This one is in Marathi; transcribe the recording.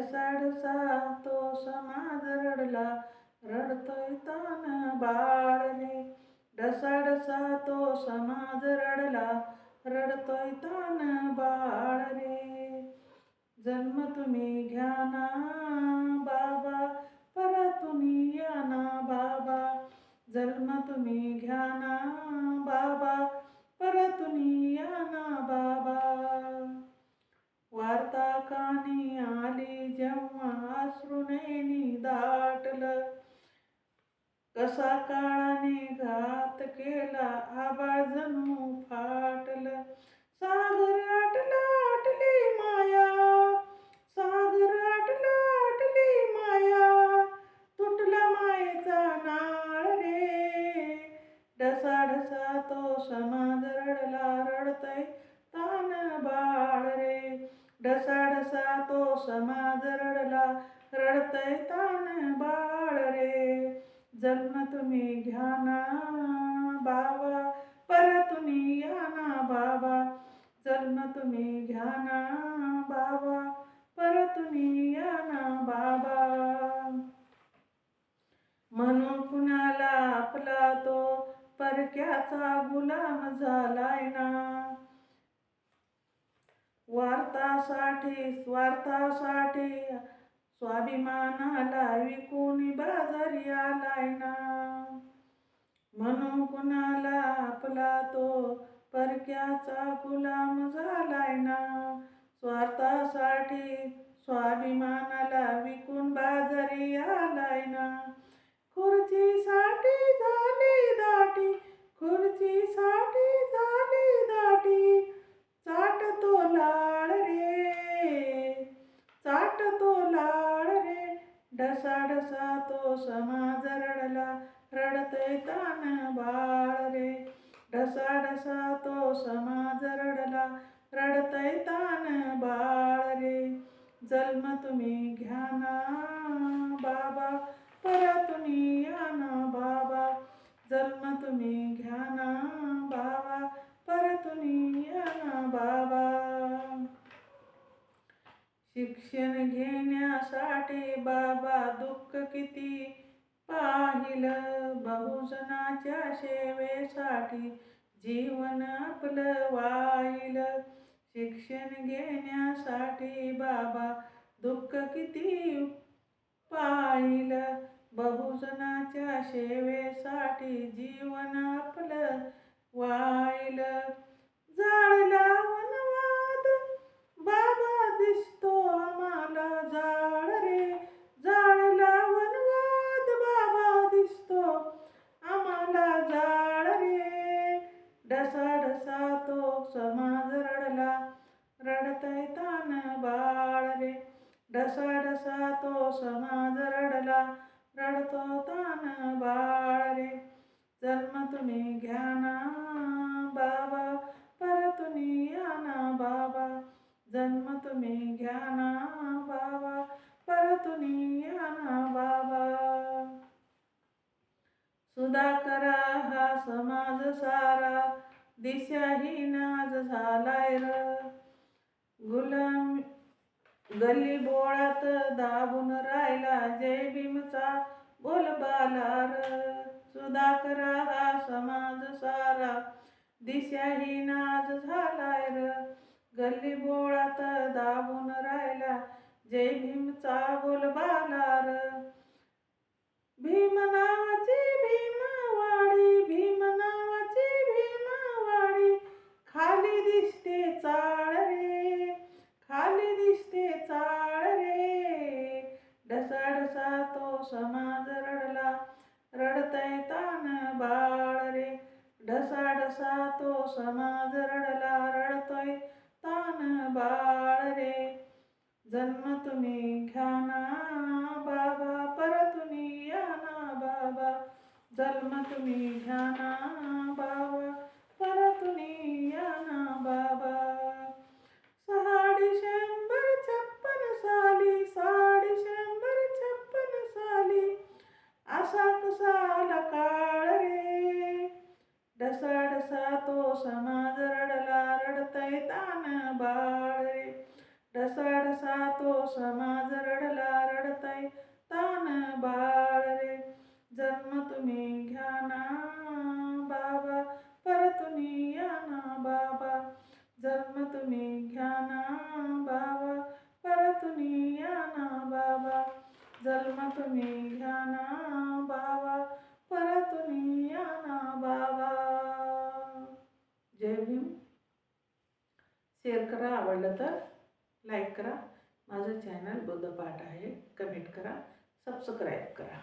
ढसाढसा तो समाज रडला रडतोय तान बाळ रे ढसाढसा तो समाज रडला रडतोय तान बाळ रे जन्म तुम्ही घ्या ना बाबा परतून या ना बाबा. जन्म तुम्ही घ्या ना बाबा परतून या ना बाबा. वार्ता कानी आली जेव्हा अश्रुनयनी दाटलं कसा काळाने घात केला आबाळ जणू फाटलं. सागर समाज रडला रडतय तान बाळ रे. जन्म तुम्ही घ्या ना बाबा तुम्ही या ना बाबा. जन्म तुम्ही घ्या ना बाबा परतून या ना बाबा. म्हणून कुणाला आपला तो परक्याचा गुलाम झालाय ना. स्वार्थासाठी स्वार्थासाठी. स्वाभिमानाला विकून बाजारी आलाय ना. म्हणून कुणाला आपला तो परक्याचा गुलाम झालाय ना. स्वार्थासाठी स्वाभिमानाला विकून बाजारी आलाय ना. खुर्चीसाठी झाली दाट खुर्चीसाठी झाली दाटी चाटतो लाळ रे चाटतो लाळ रे ढसा ढसा तो समाज रडला रडते तान बाळ रे. ढसा ढसा तो समाज रडला रडतय तान बाळ रे. जन्म तुम्ही शिक्षण घेण्यासाठी बाबा दुःख किती पाहिलं. बहुजनाच्या सेवेसाठी जीवन आपलं वाहिलं. शिक्षण घेण्यासाठी बाबा दुःख किती पाहिलं. बहुजनाच्या सेवेसाठी जीवन आपलं वाहिलं. जाळला तसा तो समाज रडला. रडतो तान बाळ रे. जन्म तुम्ही घ्या ना बाबा. परतून या ना बाबा. जन्म तुम्ही घ्या ना बाबा. परतून या ना बाबा. सुधाकरा हा समाज सारा. दिशाही नाज झालाय र. गुलाम गल्ली बोळात दाबून राहिला जय भीमचा. बोलबाला र सुधाकरा हा समाज सारा. दिशाही नाज झालाय र. गल्ली बोळात दाबून राहिला जय भीमचा. बोलबाला र भीम नाव कसा तो समाज रडला रडतोय तान बाळ रे. जन्म तुम्ही घ्या ना बाबा परतुनी या ना बाबा. जन्म तुम्ही घ्या ना बाबा. ढसा तो समाज रडला रडतय तान बाळ रे. ढसा ढसा तो समाज रडला रडताय तान बाळ रे. जन्म तुम्ही घ्या ना बाबा परतुनी या ना बाबा. जन्म तुम्ही घ्या ना बाबा परतुनी या ना बाबा. जन्म तुम्ही घ्या ना शेअर करा. आवडलं तर लाईक करा. माझं चॅनल बुद्धपाठ आहे. कमेंट करा. सबस्क्राईब करा.